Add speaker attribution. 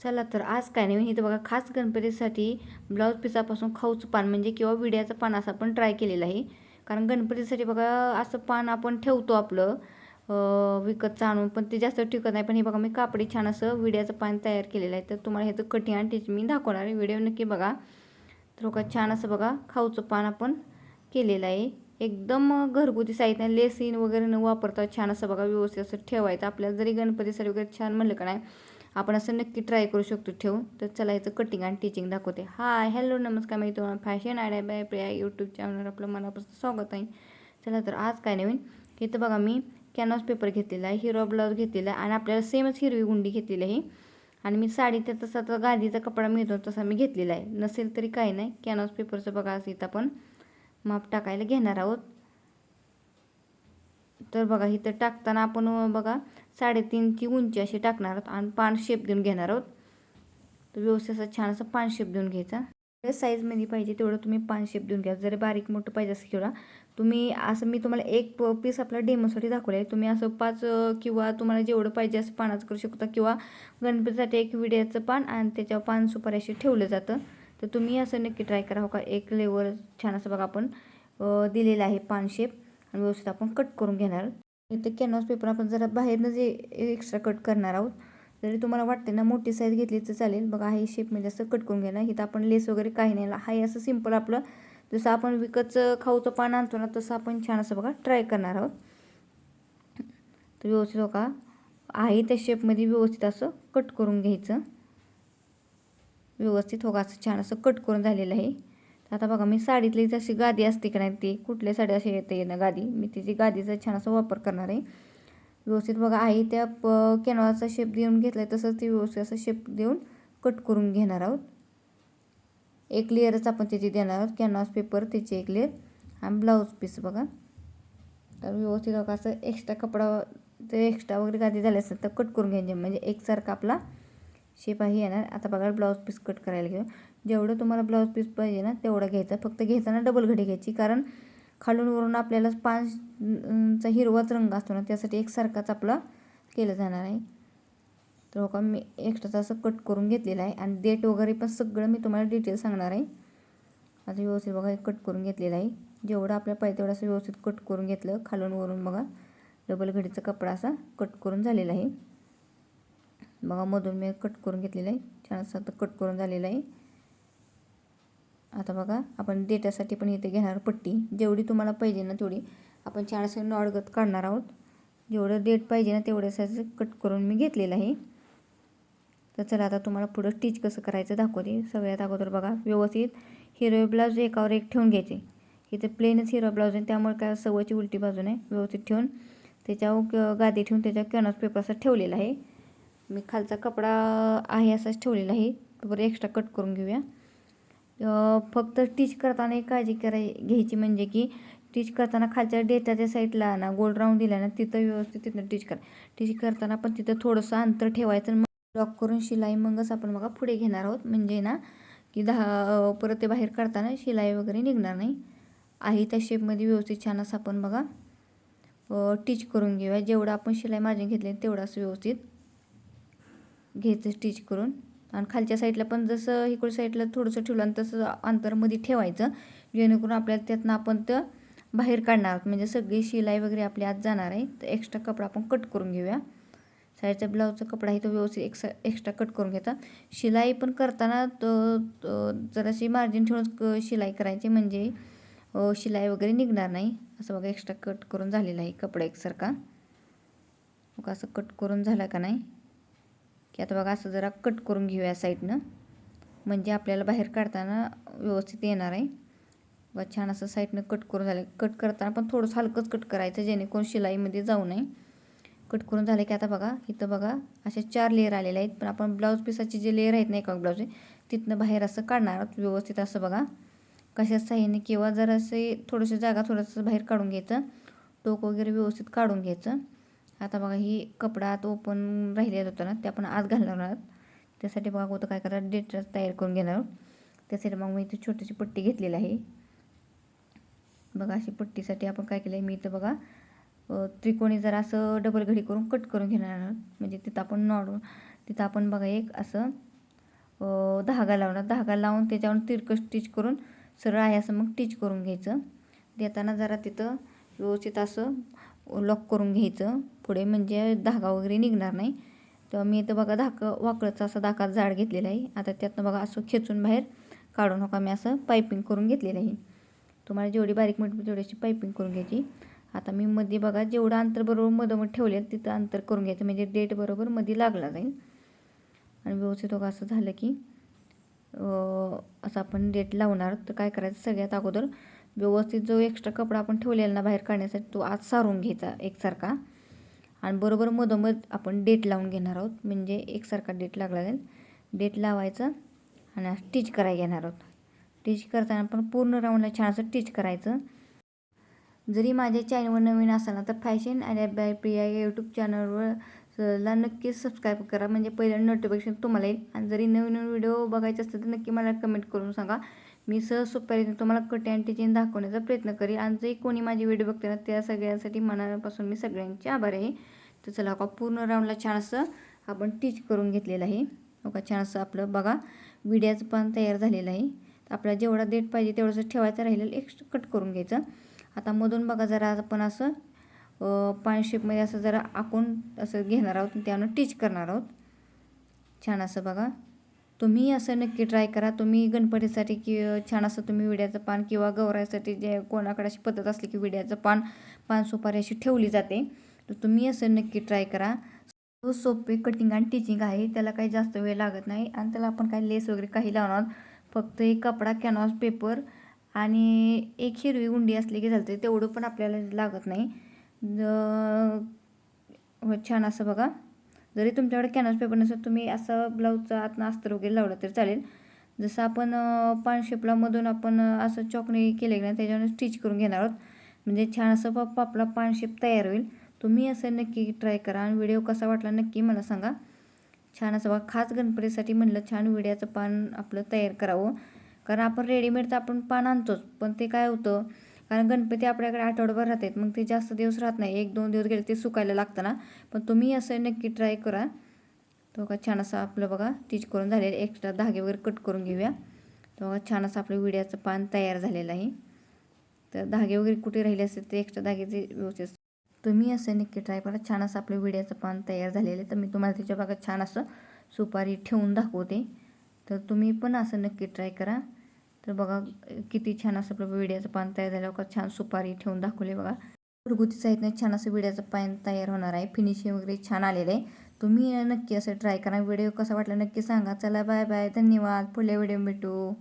Speaker 1: चला तर आज काय नाही इथं बघा खास गणपतीसाठी ब्लाऊज पिसापासून खाऊचं पान म्हणजे किंवा विड्याचं पान असं आपण ट्राय केलेलं आहे. कारण गणपतीसाठी बघा असं पान आपण ठेवतो आपलं विकतचं आणून पण ते जास्त टिकत नाही. पण हे बघा मी कापडी छान असं विड्याचं पान तयार केलेलं आहे. तर तुम्हाला ह्याचं कठीण आणि टीच मी दाखवणार आहे. व्हिडिओ नक्की बघा. तर बघा छान असं बघा खाऊचं पान आपण केलेलं आहे. एकदम घरगुती साहित्य लेसिन वगैरे न वापरता छान असं बघा व्यवस्थित असं ठेवायचं. आपल्याला जरी गणपतीसाठी वगैरे छान म्हणलं का नाही आपण असं नक्की ट्राय करू शकतो. ठेवून तर चला याचं कटिंग आणि टीचिंग दाखवते. हाय हॅलो नमस्कार मी तुम्हाला fashion idea by Priya YouTube चॅनलवर आपलं मनापासून स्वागत आहे. चला तर आज काय नवीन? इथं बघा मी कॅनव्हास पेपर घेतलेला आहे हिरो ब्लाऊज घेतलेला आहे आणि आपल्याला सेमच हिरवी गुंडी घेतलेली आहे. आणि मी साडी तर तसा तर गादीचा कपडा मिळतो तसा मी घेतलेला आहे. नसेल तरी काही नाही. कॅनव्हास पेपरचं बघा असं इथं आपण माप टाकायला घेणार आहोत. तर बघा इथं टाकताना आपण बघा साडेतीनची उंची अशी टाकणार आहोत आणि पान शेप देऊन घेणार आहोत. तर व्यवस्थित असा छान असं पान शेप देऊन घ्यायचा. जेवढ्या साईजमध्ये पाहिजे तेवढं तुम्ही पान शेप देऊन घ्या. जरी बारीक मोठं पाहिजे असं किंवा तुम्ही असं मी तुम्हाला एक पीस आपल्या डेमोसाठी दाखवलं आहे. तुम्ही असं पाच किंवा तुम्हाला जेवढं पाहिजे असं पानाचं करू शकता किंवा गणपतीसाठी एक विड्याचं पान आणि त्याच्यावर पान सुपारी अशी ठेवलं जातं. तर तुम्ही असं नक्की ट्राय करा. हो का? एक लेवर छान असं बघा आपण दिलेलं आहे पान शेप आणि व्यवस्थित आपण कट करून घेणार. आहोत इथं कॅनव्हास पेपर आपण जरा बाहेरनं जे एक्स्ट्रा कट करणार आहोत जरी तुम्हाला वाटते ना मोठी साईज घेतली तर चालेल. बघा हे शेपमध्ये असं कट करून घेणार. इथं आपण लेस वगैरे काही नाही. हाय असं सिंपल आपलं जसं आपण विकतचं खाऊचं पान आणतो ना तसं आपण छान असं बघा ट्राय करणार आहोत. तर व्यवस्थित बघा आहे त्या शेपमध्ये व्यवस्थित असं कट करून घ्यायचं. व्यवस्थित हो का असं छान असं कट करून झालेलं आहे. आता बघा मी साडीतली जशी गादी असते का नाही ती कुठल्या साडी अशी येते ना गादी? मी तिची गादीचा छान असा वापर करणार आहे व्यवस्थित बघा आहे त्या प कॅनवाचा शेप देऊन घेतला आहे तसंच ती व्यवस्थित असं शेप देऊन कट करून घेणार आहोत. एक लेअरच आपण त्याची देणार आहोत कॅनव्हास पेपर त्याची एक लेअर आणि ब्लाऊज पीस बघा. तर व्यवस्थित बघा असं एक्स्ट्रा कपडा ते एक्स्ट्रा वगैरे गादी झाले असेल तर कट करून घ्यायचे म्हणजे एकसारखा आपला शेप आहे येणार. आता बघा ब्लाऊज पीस कट करायला घेऊ जेवढं तुम्हाला ब्लाऊज पीस पाहिजे ना तेवढं घ्यायचं. फक्त घेताना डबल घडी घ्यायची. कारण खालून वरून आपल्याला पाच चा हिरवाच रंग असतो ना त्यासाठी एकसारखाच आपला केलं जाणार आहे. तर बघा मी एक्स्ट्राचा असं कट करून घेतलेलं आहे. आणि डेट वगैरे पण सगळं मी तुम्हाला डिटेल सांगणार आहे. आता व्यवस्थित बघा कट करून घेतलेलं आहे. जेवढं आपल्याला पाहिजे तेवढं असं व्यवस्थित कट करून घेतलं. खालून वरून बघा डबल घडीचा कपडा असा कट करून झालेला आहे. बघा मधून मी कट करून घेतलेलं आहे. छान असं आता कट करून झालेलं आहे. आता बघा आपण डेटासाठी पण इथे घेणार पट्टी. जेवढी तुम्हाला पाहिजे ना तेवढी. आपण छान असं नॉडगत काढणार आहोत. जेवढं डेट पाहिजे ना तेवढं असं कट करून मी घेतलेलं आहे. तर चला आता तुम्हाला पुढं स्टिच कसं करायचं दाखवते. सगळ्यात अगोदर बघा व्यवस्थित. हिरो ब्लाऊज एकावर एक ठेवून घ्यायचे. इथे प्लेनच हिरो ब्लाऊज आहे. त्यामुळे काय सवयची उलटी बाजूने व्यवस्थित ठेवून त्याच्यावर क- गादी ठेवून त्याच्यावर कॅनॉस पेपर असं ठेवलेला आहे. मी खालचा कपडा आहे असाच ठेवलेला आहे. बरं एक्स्ट्रा कट करून घेऊया. फक्त टीच करताना एक काळजी कराय घ्यायची म्हणजे की टीच करताना खालच्या डेटाच्या साईडला ना गोल राऊंड दिला ना तिथं व्यवस्थित तिथं टीच करा. टीच करताना पण तिथं थोडंसं अंतर ठेवायचं मग लॉक करून शिलाई मगच आपण बघा पुढे घेणार आहोत. म्हणजे ना की दहा परत ते बाहेर काढताना शिलाई वगैरे निघणार नाही. आहे त्या शेपमध्ये व्यवस्थित छान असं आपण बघा टीच करून घेऊया. जेवढं आपण शिलाई मार्जिन घेतले तेवढं असं व्यवस्थित. घ्यायचं स्टिच करून. आणि खालच्या साईडला पण जसं इकडच्या साईडला थोडंसं ठेवलं आणि तसं अंतरमध्ये ठेवायचं. जेणेकरून आपल्याला त्यातनं आपण तर बाहेर काढणार. आहोत म्हणजे सगळी शिलाई वगैरे आपली आत जाणार आहे. तर एक्स्ट्रा कपडा आपण कट करून घेऊया. साईडचा ब्लाऊजचा कपडा आहे तो व्यवस्थित एक्स एक्स्ट्रा कट करून घेता. शिलाई पण करताना तो जराशी मार्जिन ठेवून क- शिलाई करायची म्हणजे शिलाई वगैरे निघणार नाही. असं बघा एक्स्ट्रा कट करून झालेला आहे कपडा एकसारखा. मग असं कट करून झाला का नाही? की आता बघा असं जरा कट करून घेऊया साईडनं. म्हणजे आपल्याला बाहेर काढताना व्यवस्थित येणार आहे. बघा छान असं साईडनं कट करून झालं. कट करताना पण थोडंसं हलकंच कट करायचं जेणेकरून शिलाईमध्ये जाऊ नये. कट करून झालं की आता बघा इथं बघा असे चार लेअर आलेले आहेत. पण आपण ब्लाऊज पिसाचे जे लेअर आहेत ना एका ब्लाऊजचे तिथनं बाहेर असं काढणार. आहोत व्यवस्थित असं बघा. कशा साह्याने किंवा जर असे थोडंसं जागा थोडंसं बाहेर काढून घ्यायचं. टोक वगैरे व्यवस्थित काढून घ्यायचं. आता बघा ही कपडा आत ओपन राहिलेला होता ना ते आपण आत घालणार आहोत. त्यासाठी बघा होतं काय करा डेट तयार करून घेणार आहोत. त्यासाठी मग मी इथे छोटीशी पट्टी घेतलेली आहे. बघा अशी पट्टीसाठी आपण काय केलं आहे मी इथं बघा त्रिकोणी जरा असं डबल घडी करून कट करून घेणार आहोत. म्हणजे तिथं आपण नॉड तिथं आपण बघा एक असं धागा लावणार. धागा लावून त्याच्यावर तिरकं स्टिच करून सरळ आहे असं मग स्टिच करून घ्यायचं. देताना जरा तिथं व्यवस्थित असं लॉक करून घ्यायचं. पुढे म्हणजे धागा वगैरे निघणार नाही. तेव्हा मी इथं बघा धाकं वाकडचा असं धाका जाड घेतलेला आहे. आता त्यातनं बघा असं खेचून बाहेर काढून नका. मी असं पायपिंग करून घेतलेलं आहे. तुम्हाला जेवढी बारीक मिठ तेवढी अशी पायपिंग करून घ्यायची. आता मी मध्ये बघा जेवढं अंतर बरोबर मधोमध ठेवलेलं तिथं अंतर करून घ्यायचं. म्हणजे डेट बरोबर मध्ये लागला जाईल. आणि व्यवस्थित बघा असं झालं की असं आपण डेट लावणार. तर काय करायचं? सगळ्यात अगोदर व्यवस्थित जो एक्स्ट्रा कपडा आपण ठेवलेला ना बाहेर काढण्यासाठी तो आज सारून घ्यायचा एकसारखा. आणि बरोबर मधोमध आपण डेट लावून घेणार आहोत. म्हणजे एकसारखा डेट लागला जाईल. डेट लावायचं आणि स्टिच करायला घेणार आहोत. स्टिच करताना पण पूर्ण राऊंडला छान असं स्टिच करायचं. जरी माझ्या चॅनलवर नवीन असाल ना तर फॅशन आणि बाय प्रिया या यूट्यूब चॅनलवर ला नक्कीच सबस्क्राईब करा. म्हणजे पहिल्यांदा नोटिफिकेशन तुम्हाला येईल. आणि जरी नवीन नवीन व्हिडिओ बघायचे असतील तर नक्की मला कमेंट करून सांगा. मी सहज सोप्या रीतीने तुम्हाला कट आणि टिचिंग दाखवण्याचा प्रयत्न करेल आणि जे कोणी माझे व्हिडिओ बघते ना त्या सगळ्यांसाठी मनापासून मी सगळ्यांचे आभार आहे. तर चला का पूर्ण राऊंडला छान असं आपण टीच करून घेतलेलं आहे. बघा छान असं आपलं बघा. विड्याचं पण तयार झालेलं आहे. आपल्याला जेवढा देठ पाहिजे तेवढंसं ठेवायचं राहिलेलं एक्स्ट्रा कट करून घ्यायचं. आता मधून बघा जरा आपण असं पानशेपमध्ये असं जरा आखून असं घेणार आहोत त्यानं टीच करणार आहोत. छान असं बघा. तुम्ही असं नक्की ट्राय करा. तुम्ही गणपतीसाठी कि छान असं तुम्ही विड्याचं पान किंवा गौरायसाठी जे कोणाकडे अशी पद्धत असली की विड्याचं पान पान सुपारी अशी ठेवली जाते तर तुम्ही असं नक्की ट्राय करा. सोपे कटिंग आणि टिचिंग आहे. त्याला काही जास्त वेळ लागत नाही आणि त्याला आपण काही लेस वगैरे काही लावणार फक्त एक कपडा कॅनव्हास पेपर आणि एक हिरवी गुंडी असली की चालते. तेवढं पण आपल्याला लागत नाही. छान असं बघा. जरी तुमच्याकडे कॅनव्हास पेपर नसेल तुम्ही असं ब्लाऊजचं आतनं अस्तर वगैरे लावलं तरी चालेल. जसं आपण पानशेपलामधून मधून आपण असं चॉकने केले ना त्याच्यावर स्टिच करून घेणार आहोत. म्हणजे छान असं पप्पा आपला पानशेप तयार होईल. तुम्ही असं नक्की ट्राय करा आणि व्हिडिओ कसा वाटला नक्की मला सांगा. छान असं बघा. खास गणपतीसाठी म्हणलं छान विड्याचं पान आपलं तयार करावं. कारण आपण रेडीमेड तर आपण पान आणतोच. पण ते काय होतं कारण गणपती आपल्याकडे आठवडाभर राहतात. मग ते जास्त दिवस राहत नाही. एक दोन दिवस गेले ते सुकायला लागतं ना. पण तुम्ही असं नक्की ट्राय करा. तो का छान असा आपलं बघा टीच करून झालेलं एक्स्ट्रा धागे वगैरे कट करून घेऊया. तो बघा छान असं आपलं विड्याचं पान तयार झालेलं आहे. तर धागे वगैरे कुठे राहिले असेल ते एक्स्ट्रा धागेचे व्यवस्थित. तुम्ही असं नक्की ट्राय करा. छान असं आपलं विड्याचं पान तयार झालेलं आहे. तर मी तुम्हाला त्याच्या भागात छान असं सुपारी ठेवून दाखवते. तर तुम्ही पण असं नक्की ट्राय करा. तर बघा किती छान असं आपलं विड्याचं पान तयार झालं. का छान सुपारी ठेवून दाखवले बघा. घरगुती साहित्याने छान असं विड्याचं पान तयार होणार आहे. फिनिशिंग वगैरे छान आलेलं आहे. तुम्ही नक्की असं ट्राय करा. व्हिडिओ कसा वाटला नक्की सांगा. चला बाय बाय धन्यवाद. पुढल्या व्हिडिओ भेटू.